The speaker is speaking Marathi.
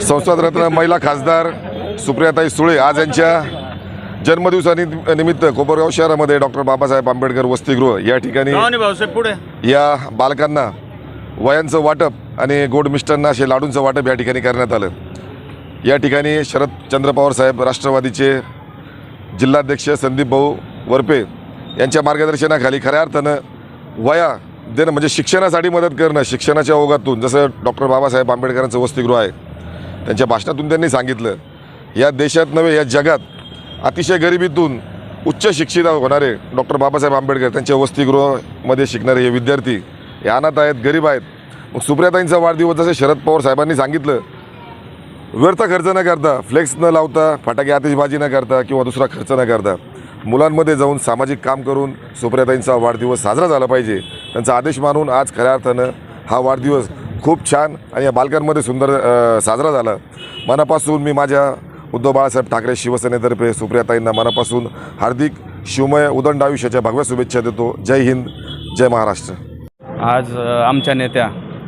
संसदरत्न महिला खासदार सुप्रियाताई सुळे आज यांच्या जन्मदिवसानि निमित्त कोपरगाव शहरामध्ये डॉक्टर बाबासाहेब आंबेडकर वसतिगृह या ठिकाणी या बालकांना वयांचं वाटप आणि गोड मिष्टांना असे लाडूंचं वाटप या ठिकाणी करण्यात आलं. या ठिकाणी शरदचंद्र पवार साहेब राष्ट्रवादीचे जिल्हाध्यक्ष संदीप भाऊ वरपे यांच्या मार्गदर्शनाखाली खऱ्या अर्थानं वया देणं म्हणजे शिक्षणासाठी मदत करणं शिक्षणाच्या ओघातून. जसं डॉक्टर बाबासाहेब आंबेडकरांचं वसतिगृह आहे त्यांच्या भाषणातून त्यांनी सांगितलं या देशात नव्हे या जगात अतिशय गरिबीतून उच्च शिक्षित होणारे डॉक्टर बाबासाहेब आंबेडकर त्यांच्या वसतिगृहामध्ये शिकणारे हे विद्यार्थी हे अनाथ आहेत गरीब आहेत. मग सुप्रियाताईंचा वाढदिवस जसं शरद पवार साहेबांनी सांगितलं व्यर्थ खर्च न करता फ्लेक्स न लावता फटाके आतिषबाजी न करता किंवा दुसरा खर्च न करता मुलांमध्ये जाऊन सामाजिक काम करून सुप्रियाताईंचा वाढदिवस साजरा झाला पाहिजे. त्यांचा आदेश मानून आज खऱ्या अर्थानं हा वाढदिवस खूप छान आणि या बालकांमध्ये सुंदर साजरा झाला. मनापासून मी माझ्या उद्धव बाळासाहेब ठाकरे शिवसेनेतर्फे सुप्रियाताईंना मनापासून हार्दिक शिवमय उदंड आयुष्याच्या भगव्या शुभेच्छा देतो. जय हिंद जय महाराष्ट्र. आज आमच्या नेत्या